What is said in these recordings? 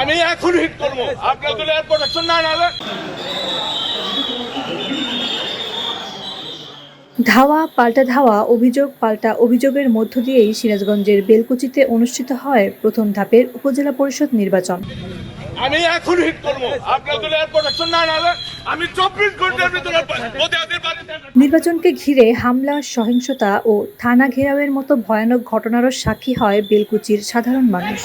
আমি এখন হিট করব। আপনার এয়ার প্রোটেকশন না ধাওয়া পাল্টা ধাওয়া অভিযোগ পাল্টা অভিযোগের মধ্য দিয়েই সিরাজগঞ্জের বেলকুচিতে অনুষ্ঠিত হয় প্রথম ধাপের উপজেলা পরিষদ নির্বাচন। আমি এখন হিট করব। আপনার এয়ার প্রোটেকশন না নেবে আমি চব্বিশ ঘণ্টার ভিতরে নির্বাচনকে ঘিরে হামলা সহিংসতা ও থানা ঘেরাওয়ের মতো ভয়ানক ঘটনারও সাক্ষী হয় বেলকুচির সাধারণ মানুষ।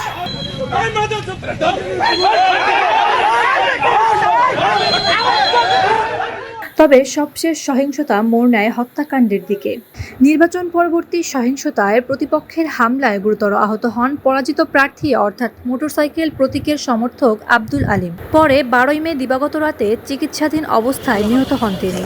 তবে সবশেষ সহিংসতা মোড় নেয় হত্যাকাণ্ডের দিকে। নির্বাচন পরবর্তী সহিংসতায় প্রতিপক্ষের হামলায় গুরুতর আহত হন পরাজিত প্রার্থী অর্থাৎ মোটরসাইকেল প্রতীকের সমর্থক আব্দুল আলিম। পরে বারোই মে দিবাগত রাতে চিকিৎসাধীন অবস্থায় নিহত হন তিনি।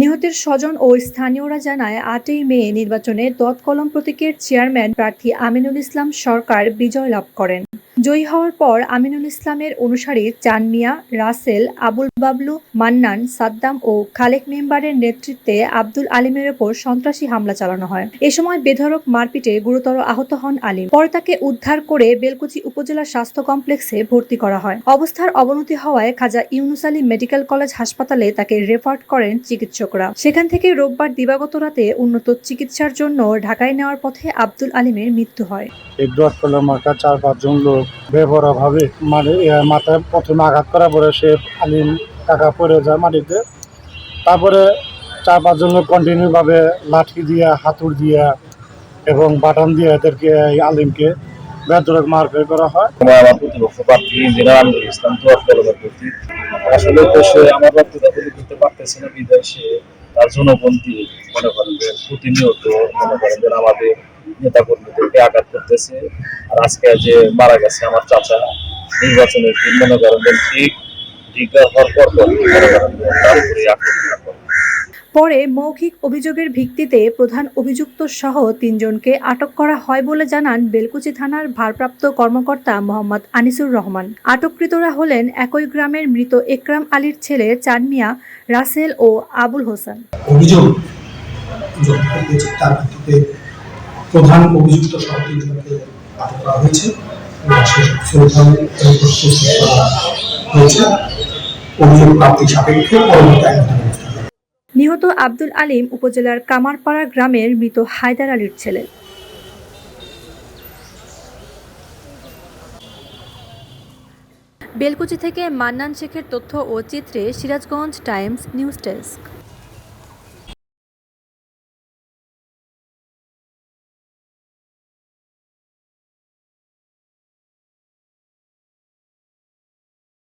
নিহতের স্বজন ও স্থানীয়রা জানায়, আটই মে নির্বাচনে তৎকলম প্রতীকের চেয়ারম্যান প্রার্থী আমিনুল ইসলাম সরকার বিজয় লাভ করেন। জয়ী হওয়ার পর আমিনুল ইসলামের অনুসারী চান মিয়া রাসেল, আবুল বাবলু, মান্নান, সাদ্দাম ও খালেক মেম্বারের নেতৃত্বে আব্দুল আলিমের ওপর সন্ত্রাসী হামলা চালানো হয়। এ সময় বেধড়ক মারপিটে গুরুতর আহত হন আলিম। পরে তাকে উদ্ধার করে বেলকুচি উপজেলা স্বাস্থ্য কমপ্লেক্সে ভর্তি করা হয়। অবস্থার অবনতি হওয়ায় খাজা ইউনুস আলী মেডিকেল কলেজ হাসপাতালে তাকে রেফার করেন চিকিৎসকরা। সেখান থেকে রোববার দিবাগত রাতে উন্নত চিকিৎসার জন্য ঢাকায় নেওয়ার পথে আব্দুল আলিমের মৃত্যু হয়। এই ডট মার্কা চার পাঁচজন লোক বেপরাভাবে মানে মাথায় প্রথমে আঘাত করার পরে সে আলিম টাকা পড়ে যায় মাটিতে। তারপরে চার পাঁচজন লোক কন্টিনিউ ভাবে লাঠি দিয়া হাতুর দিয়া এবং বাটান দিয়ে এদেরকে এই আলিমকে বেদরক মারপিট করা হয়। আমার প্রতিপক্ষ প্রার্থী আমিনুল ইসলাম তোয়ার প্রতি। আসলে তো সে আমার তুলে করতে পারতেছে না বিদায় সে তার জনবন্দি মনে করেন যে প্রতিনিয়ত মনে করেন যে আমাদের নেতা কর্মীদেরকে আঘাত করতেছে। আর আজকে যে মারা গেছে আমার চাচা, নির্বাচনের দিন মনে করেন ঠিক ডিক্লেয়ার হওয়ার পর মনে করেন তার উপরে আক্রমণ। করে পরে মৌখিক অভিযোগের ভিত্তিতে প্রধান অভিযুক্ত সহ তিনজনকে আটক করা হয় বলে জানান বেলকুচি থানার ভারপ্রাপ্ত কর্মকর্তা মোহাম্মদ আনিসুর রহমান। আটককৃতরা হলেন একই গ্রামের মৃত একরাম আলীর ছেলে চানমিয়া, রাসেল ও আবুল হোসেন। অভিযোগ প্রধান অভিযুক্ত সহ তিনজনকে আটক করা হয়েছে অভিযোগ সাপেক্ষে পরবর্তী নিহত আব্দুল আলিম উপজেলার কামারপাড়া গ্রামের মৃত হায়দার আলীর ছেলে। বেলকুচি থেকে মান্নান শেখের তথ্য ও চিত্রে সিরাজগঞ্জ টাইমস নিউজ ডেস্ক।